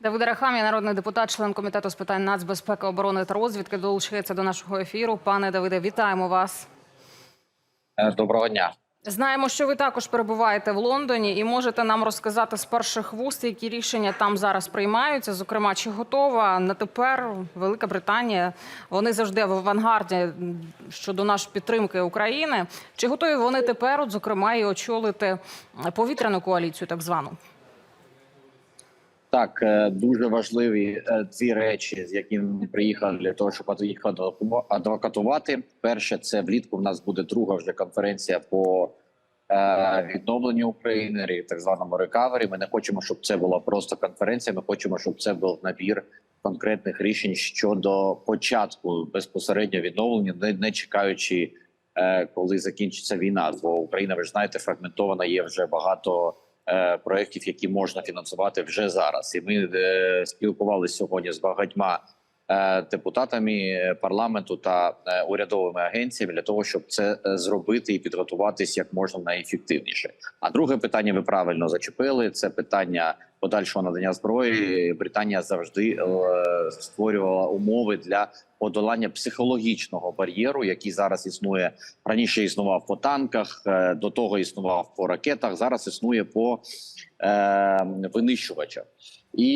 Давид Арахамія, народний депутат, член комітету з питань нацбезпеки, оборони та розвідки, долучається до нашого ефіру. Пане Давиде, вітаємо вас. Е, Доброго дня. Знаємо, що ви також перебуваєте в Лондоні і можете нам розказати з перших вуст, які рішення там зараз приймаються. Зокрема, чи готова на тепер Велика Британія? Вони завжди в авангарді щодо нашої підтримки України. Чи готові вони тепер, от зокрема, і очолити повітряну коаліцію, так звану? Так, е, дуже важливі е, ці речі, з якими приїхав для того, щоб адвокатувати. Перше, це влітку. В нас буде друга вже конференція по е, відновленню України, так званому рекавері. Ми не хочемо, щоб це була просто конференція. Ми хочемо, щоб це був набір конкретних рішень щодо початку безпосередньо відновлення, не, не чекаючи, коли закінчиться війна. Бо Україна, ви ж знаєте, фрагментована є вже багато. Е, проєктів, які можна фінансувати вже зараз. І ми е, спілкувалися сьогодні з багатьма е, депутатами парламенту та урядовими агенціями для того, щоб це зробити і підготуватись як можна найефективніше. А друге питання ви правильно зачепили. Це питання подальшого надання зброї. Британія завжди е, створювала умови для подолання психологічного бар'єру, який зараз існує раніше. Існував по танках, е, до того існував по ракетах. Зараз існує по е, винищувачах. І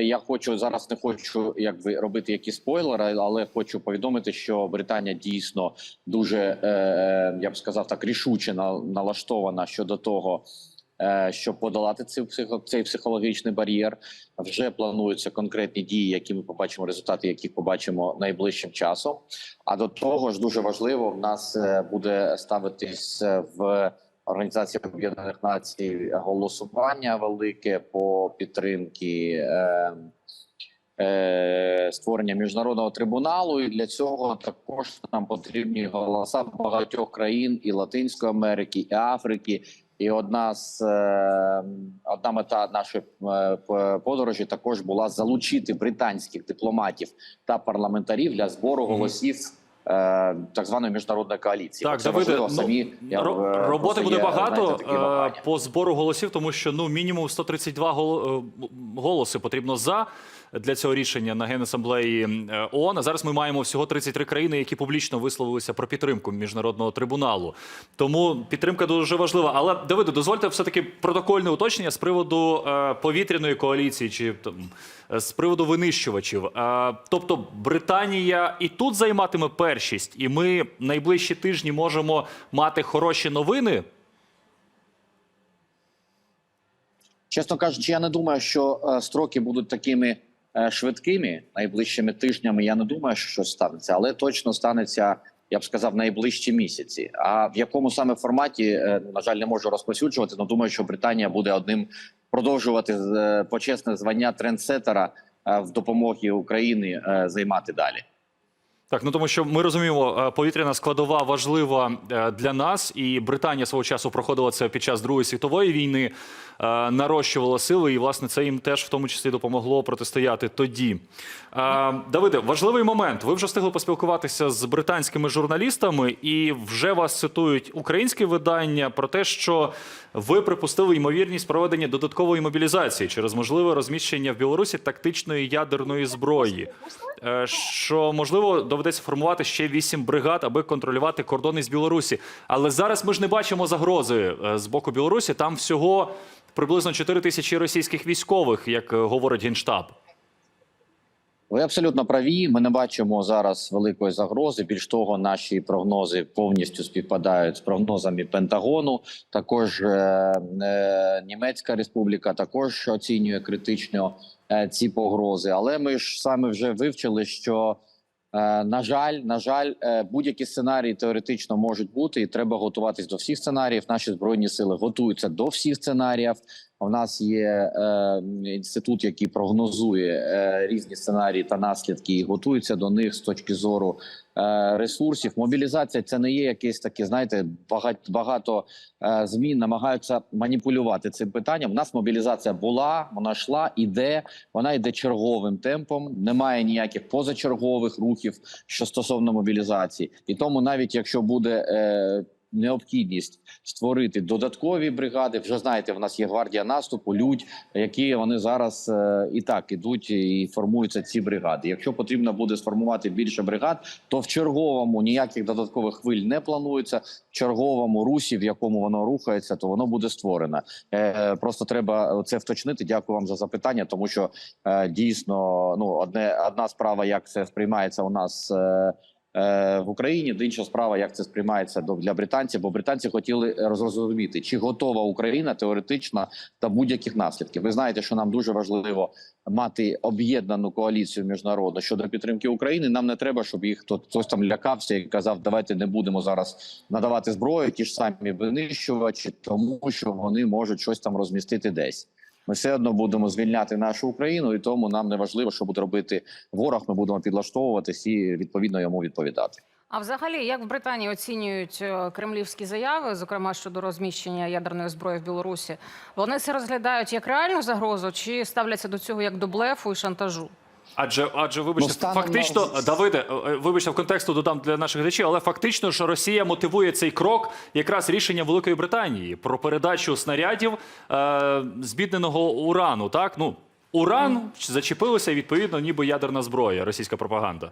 я хочу зараз не хочу якби робити якісь спойлери, але хочу повідомити, що Британія дійсно дуже е, я б сказав так рішуче на- налаштована щодо того. Е, Щоб подолати цей цей психологічний бар'єр, вже плануються конкретні дії, які ми побачимо, результати яких побачимо найближчим часом. А до того ж, дуже важливо в нас е, буде ставитись е, в Організації Об'єднаних Націй голосування велике по підтримки е, створення міжнародного трибуналу. І для цього також нам потрібні голоса багатьох країн і Латинської Америки, і Африки. І одна з е, одна мета нашої е, подорожі також була залучити британських дипломатів та парламентарів для збору голосів е, так званої міжнародної коаліції. Так, Давиде, ну, самі я, е, роботи буде є, багато знаєте, по збору голосів, тому що ну мінімум 132 гол- е, голоси потрібно за для цього рішення на генасамблеї е, ООН. А зараз ми маємо всього 33 країни, які публічно висловилися про підтримку міжнародного трибуналу. Тому підтримка дуже важлива. Але Давиде, дозвольте все таки протокольне уточнення з приводу е, повітряної коаліції чи там з приводу винищувачів. Е, тобто Британія і тут займатиме першість, і ми найближчі тижні можемо мати хороші новини. Чесно кажучи, я не думаю, що строки будуть такими швидкими найближчими тижнями. Я не думаю, що щось станеться, але точно станеться. Я б сказав, найближчі місяці. А в якому саме форматі, е, ну, на жаль, не можу розповсюджувати. але думаю, що Британія буде одним продовжувати е, почесне звання трендсетера е, в допомогі України е, займати далі. Так, ну тому що ми розуміємо, е, повітряна складова важлива е, для нас, і Британія свого часу проходила це під час Другої світової війни, е, нарощувала сили, і власне це їм теж в тому числі допомогло протистояти тоді. Давиде, важливий момент. Ви вже встигли поспілкуватися з британськими журналістами, і вже вас цитують українські видання про те, що ви припустили ймовірність проведення додаткової мобілізації через можливе розміщення в Білорусі тактичної ядерної зброї. Що можливо доведеться формувати ще вісім бригад, аби контролювати кордони з Білорусі. Але зараз ми ж не бачимо загрози е, з боку Білорусі. Там всього приблизно 4 тисячі російських військових, як е, говорить генштаб. Ви абсолютно праві. Ми не бачимо зараз великої загрози. Більш того, наші прогнози повністю співпадають з прогнозами Пентагону. Також е, е, Німецька Республіка також оцінює критично е, ці погрози. Але ми ж саме вже вивчили, що на жаль, на жаль, е, будь-які сценарії теоретично можуть бути, і треба готуватись до всіх сценаріїв. Наші збройні сили готуються до всіх сценаріїв. У нас є е, інститут, який прогнозує е, різні сценарії та наслідки, і готується до них з точки зору е, ресурсів. Мобілізація це не є якесь таке, знаєте, багато, багато е, змін намагаються маніпулювати цим питанням. У нас мобілізація була, вона йшла, іде, вона йде черговим темпом. Немає ніяких позачергових рухів що стосовно мобілізації, і тому навіть якщо буде. Е, необхідність створити додаткові бригади. Вже знаєте, в нас є гвардія наступу, людь, які вони зараз е, і так ідуть і формуються ці бригади. Якщо потрібно буде сформувати більше бригад, то в черговому ніяких додаткових хвиль не планується. В черговому русі, в якому воно рухається, то воно буде створено. Е, просто треба це вточнити. Дякую вам за запитання, тому що е, дійсно ну одне одна справа, як це сприймається у нас. Е, е, в Україні інша справа, як це сприймається для британців, бо британці хотіли розрозуміти, чи готова Україна теоретично до будь-яких наслідків. Ви знаєте, що нам дуже важливо мати об'єднану коаліцію міжнародну щодо підтримки України. Нам не треба, щоб їх хто хтось там лякався і казав, давайте не будемо зараз надавати зброю, ті ж самі винищувачі, тому що вони можуть щось там розмістити десь. Ми все одно будемо звільняти нашу Україну, і тому нам не важливо, що буде робити ворог. Ми будемо підлаштовуватись і відповідно йому відповідати. А взагалі, як в Британії оцінюють е, кремлівські заяви, зокрема щодо розміщення ядерної зброї в Білорусі, вони це розглядають як реальну загрозу чи ставляться до цього як до блефу і шантажу? Адже, адже, вибачте, Ну, фактично, на- Давиде, е, е, вибачте, в контексту додам для наших глядачів, але фактично, що Росія мотивує цей крок якраз рішення Великої Британії про передачу снарядів е, збідненого урану. Так, ну уран зачепилося, відповідно, ніби ядерна зброя, російська пропаганда.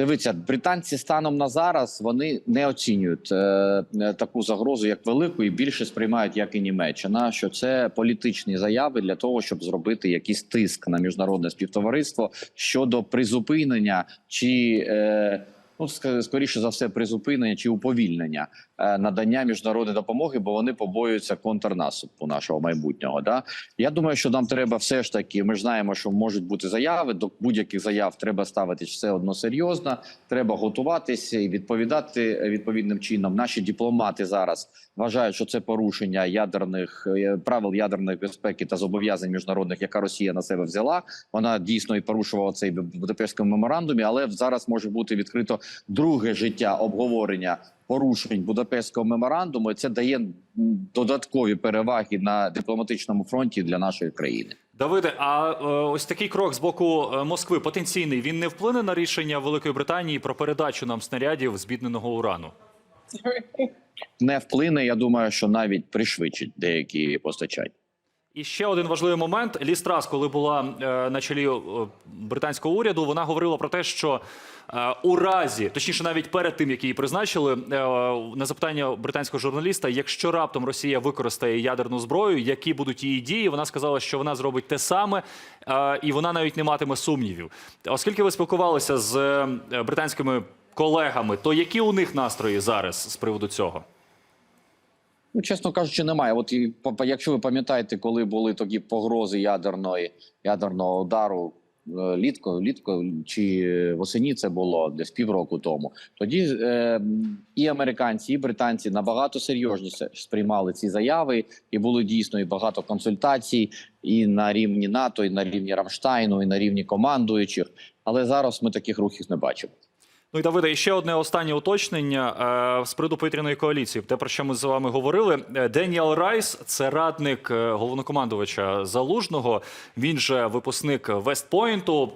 Дивіться, британці станом на зараз вони не оцінюють е, е, таку загрозу як велику, і більше сприймають як і Німеччина. Що це політичні заяви для того, щоб зробити якийсь тиск на міжнародне співтовариство щодо призупинення чи е, ну ск- скоріше за все призупинення чи уповільнення е, надання міжнародної допомоги, бо вони побоюються контрнаступу нашого майбутнього. Да? Я думаю, що нам треба все ж таки. Ми ж знаємо, що можуть бути заяви. До будь-яких заяв треба ставитись все одно серйозно. Треба готуватися і відповідати е, відповідним чином. Наші дипломати зараз вважають, що це порушення ядерних е, правил ядерної безпеки та зобов'язань міжнародних, яка Росія на себе взяла. Вона дійсно і порушувала цей Будапештському меморандумі, але зараз може бути відкрито друге життя обговорення порушень Будапештського меморандуму. І Це дає додаткові переваги на дипломатичному фронті для нашої країни. Давиде, а е, ось такий крок з боку е, Москви потенційний він не вплине на рішення Великої Британії про передачу нам снарядів збідненого урану. Не вплине. Я думаю, що навіть пришвидшить деякі постачання. І ще один важливий момент. Ліс Трас, коли була е, на чолі е, британського уряду, вона говорила про те, що е, у разі, точніше, навіть перед тим, як її призначили, на запитання британського журналіста, якщо раптом Росія використає ядерну зброю, які будуть її дії, вона сказала, що вона зробить те саме, і вона навіть не матиме сумнівів. Оскільки ви спілкувалися з британськими колегами, то які у них настрої зараз з приводу цього? Ну, чесно кажучи, немає. От і якщо ви пам'ятаєте, коли були тоді погрози ядерної ядерного удару е, літко, літко чи восені це було десь півроку тому. Тоді е, і американці, і британці набагато серйозніше сприймали ці заяви, і було дійсно і багато консультацій і на рівні НАТО, і на рівні Рамштайну, і на рівні командуючих. Але зараз ми таких рухів не бачимо. Ну і Давиде, і ще одне останнє уточнення е, з приводу повітряної коаліції. Те, про що ми з вами говорили. Е, Деніел Райс, це радник е, головнокомандувача Залужного. Він же випускник Вестпойнту.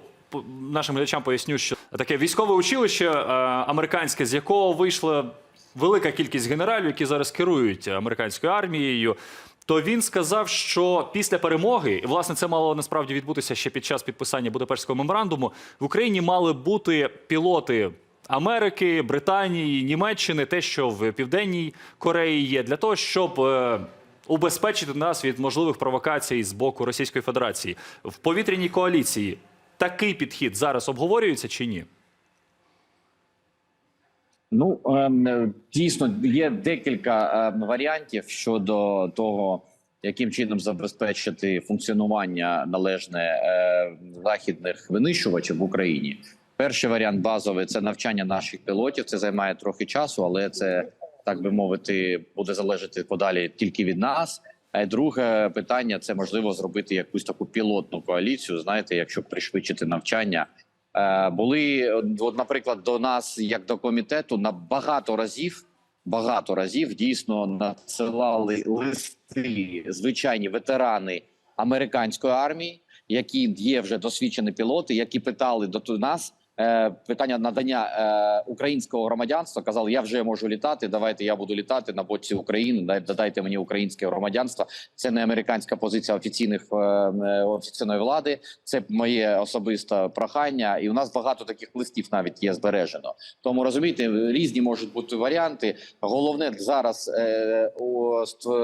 Нашим глядачам поясню, що таке військове училище американське, з якого вийшла велика кількість генералів, які зараз керують американською армією. То він сказав, що після перемоги, і власне це мало насправді відбутися ще під час підписання Будапештського меморандуму, в Україні мали бути пілоти Америки, Британії, Німеччини, те, що в Південній Кореї є, для того, щоб е, убезпечити нас від можливих провокацій з боку Російської Федерації в повітряній коаліції. Такий підхід зараз обговорюється чи ні? Ну ем, дійсно є декілька ем, варіантів щодо того, яким чином забезпечити функціонування належне е, західних винищувачів в Україні. Перший варіант базовий це навчання наших пілотів. Це займає трохи часу, але це так би мовити буде залежати подалі тільки від нас. А друге питання це можливо зробити якусь таку пілотну коаліцію. Знаєте, якщо пришвидшити навчання. Е, були от, наприклад, до нас, як до комітету, на багато разів, багато разів дійсно надсилали листи звичайні ветерани американської армії, які є вже досвідчені пілоти, які питали до нас, питання надання е, українського громадянства. Казали, я вже можу літати. Давайте я буду літати на боці України. дай- Додайте мені українське громадянство. Це не американська позиція офіційних е, е, офіційної влади. Це моє особисте прохання, і у нас багато таких листів навіть є збережено. Тому розумієте, різні можуть бути варіанти. Головне зараз е,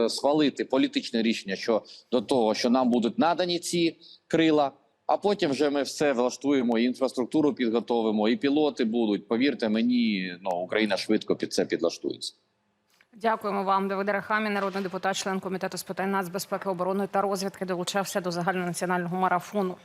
схвалити політичне рішення що до того, що нам будуть надані ці крила. А потім вже ми все влаштуємо, і інфраструктуру підготовимо, і пілоти будуть. Повірте мені, ну Україна швидко під це підлаштується. Дякуємо вам, Давид Рахамі, народний депутат, член комітету з питань нацбезпеки, оборони та розвідки, долучався до загальнонаціонального марафону.